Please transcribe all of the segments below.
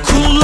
cool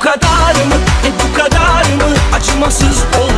bu kadar mı? E bu kadar mı? Acımasız ol